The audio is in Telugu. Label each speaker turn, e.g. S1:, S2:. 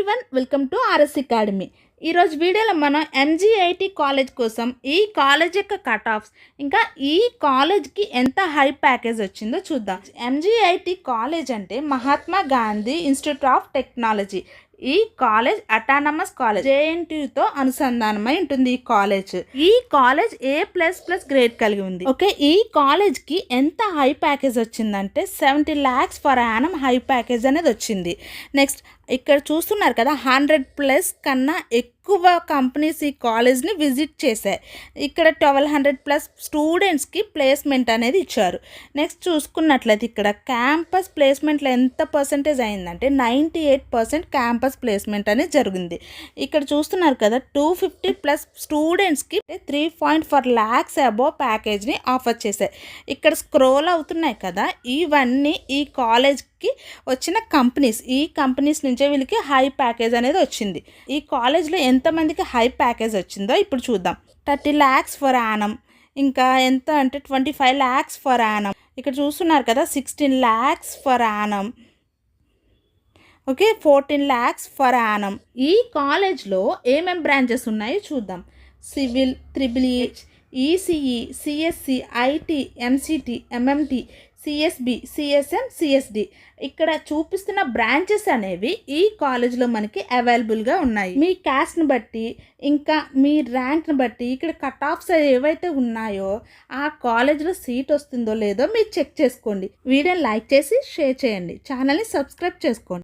S1: Everyone welcome to RS academy. ఈరోజు వీడియోలో మనం ఎంజీఐటి కాలేజ్ కోసం ఈ కాలేజ్ యొక్క కట్ ఆఫ్స్ ఇంకా ఈ కాలేజ్కి ఎంత హై ప్యాకేజ్ వచ్చిందో చూద్దాం. ఎంజీఐటి కాలేజ్ అంటే Mahatma Gandhi institute of technology. ఈ కాలేజ్ అటానమస్ కాలేజ్. జేఎన్టీతో అనుసంధానమై ఉంటుంది ఈ కాలేజ్. ఈ college A plus plus grade కలిగి ఉంది? ఓకే ఈ కాలేజ్కి ఎంత హై ప్యాకేజ్ వచ్చిందంటే seventy lakhs per annum high package అనేది వచ్చింది. నెక్స్ట్ ఇక్కడ చూస్తున్నారు కదా హండ్రెడ్ ప్లస్ కన్నా ఎక్కువ ఎక్కువ కంపెనీస్ ఈ కాలేజ్ని విజిట్ చేశాయి. ఇక్కడ ట్వెల్వ్ హండ్రెడ్ ప్లస్ స్టూడెంట్స్కి ప్లేస్మెంట్ అనేది ఇచ్చారు. నెక్స్ట్ చూసుకున్నట్లయితే ఇక్కడ క్యాంపస్ ప్లేస్మెంట్లో ఎంత పర్సెంటేజ్ అయిందంటే ninety eight percent campus placement అనేది జరిగింది. ఇక్కడ చూస్తున్నారు కదా టూ ఫిఫ్టీ ప్లస్ స్టూడెంట్స్కి three point four lakhs above ప్యాకేజ్ని offer చేశాయి. ఇక్కడ స్క్రోల్ అవుతున్నాయి కదా ఇవన్నీ ఈ కాలేజ్కి వచ్చిన కంపెనీస్ ఈ కంపెనీస్ నుంచే వీళ్ళకి హై ప్యాకేజ్ అనేది వచ్చింది. ఈ కాలేజ్లో ఎంతమందికి హై ప్యాకేజ్ వచ్చిందో ఇప్పుడు చూద్దాం. Thirty lakhs per annum. ఇంకా ఎంత అంటే twenty five lakhs per annum. ఇక్కడ చూస్తున్నారు కదా sixteen lakhs per annum. Okay fourteen lakhs per annum. ఈ కాలేజ్లో ఏమేం బ్రాంచెస్ ఉన్నాయో చూద్దాం. Civil triple E ECE CSC IT MCT MMT CSB CSM CSD. ఇక్కడ చూపిస్తున్న బ్రాంచెస్ అనేవి ఈ కాలేజ్లో మనకి అవైలబుల్గా ఉన్నాయి. మీ క్యాస్ట్ని బట్టి ఇంకా మీ ర్యాంక్ని బట్టి ఇక్కడ కట్ ఆఫ్స్ ఏవైతే ఉన్నాయో ఆ కాలేజ్లో సీట్ వస్తుందో లేదో మీరు చెక్ చేసుకోండి. వీడియోని లైక్ చేసి షేర్ చేయండి. ఛానల్ని సబ్స్క్రైబ్ చేసుకోండి.